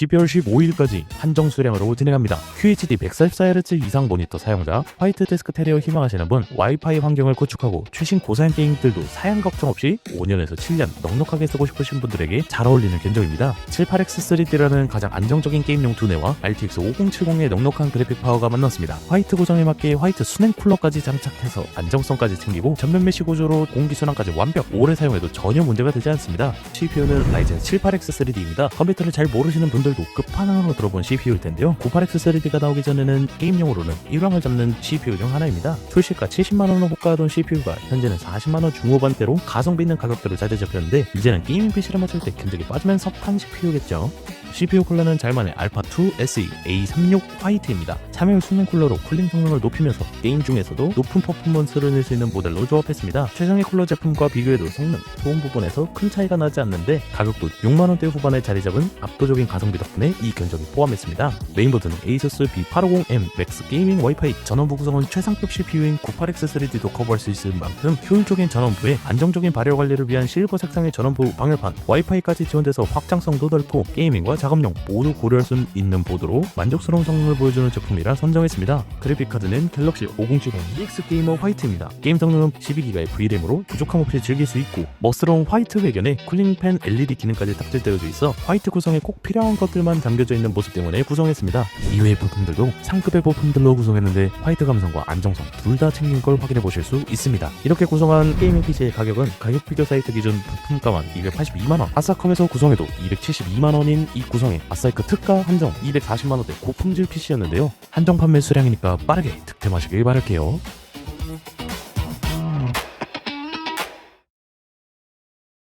12월 15일까지 한정 수량으로 진행합니다. QHD 144Hz 이상 모니터 사용자, 화이트 데스크 테리어 희망하시는 분, 와이파이 환경을 구축하고 최신 고사양 게임들도 사양 걱정 없이 5년에서 7년 넉넉하게 쓰고 싶으신 분들에게 잘 어울리는 견적입니다. 78X3D라는 가장 안정적인 게임용 두뇌와 RTX 5070의 넉넉한 그래픽 파워가 만났습니다. 화이트 고정에 맞게 화이트 수냉 쿨러까지 장착해서 안정성까지 챙기고 전면 메시 구조로 공기 순환까지 완벽 오래 사용해도 전혀 문제가 되지 않습니다. CPU는 라이젠 78X3D입니다. 컴퓨터를 잘 모르시는 분들 도 끝판왕으로 들어본 CPU일 텐데요. 98X3D가 나오기 전에는 게임용으로는 일왕을 잡는 CPU 중 하나입니다. 출시가 70만원을 호가하던 CPU가 현재는 40만원 중후반대로 가성비 있는 가격대로 자리 잡혔는데 이제는 게이밍 PC를 맞출 때 견적이 빠지면 석탄 CPU겠죠. CPU 쿨러는 잘만의 알파2 SE A36 화이트입니다. 참여율 수냉 쿨러로 쿨링 성능을 높이면서 게임 중에서도 높은 퍼포먼스를 낼 수 있는 모델로 조합했습니다. 최상의 쿨러 제품과 비교해도 성능, 소음 부분에서 큰 차이가 나지 않는데 가격도 6만원대 후반에 자리 잡은 압도적인 가성비 덕분에 이 견적이 포함했습니다. 메인보드는 ASUS B850M 맥스 게이밍 와이파이 전원부 구성은 최상급 CPU인 98X3D도 커버할 수 있을 만큼 효율적인 전원부에 안정적인 발열 관리를 위한 실버 색상의 전원부 방열판, 와이파이까지 지원돼서 확장성도 넓고 게이밍과 작업용 모두 고려할 수 있는 보드로 만족스러운 성능을 보여주는 제품이라 선정했습니다. 그래픽 카드는 갤럭시 5070 EX 게이머 화이트입니다. 게임 성능은 12기가의 VRAM으로 부족함 없이 즐길 수 있고 멋스러운 화이트 배경에 쿨링팬 LED 기능까지 탑재되어져 있어 화이트 구성에 꼭 필요한 것들만 담겨져 있는 모습 때문에 구성했습니다. 이외의 부품들도 상급의 부품들로 구성했는데 화이트 감성과 안정성 둘 다 챙긴 걸 확인해 보실 수 있습니다. 이렇게 구성한 게이밍 PC의 가격은 가격 비교 사이트 기준 부품가만 282만원 아사컴에서 구성해도 272만원인 이 구성에 아사이크 특가 한정 240만원대 고품질 PC였는데요. 한정 판매 수량이니까 빠르게 득템하시길 바랄게요.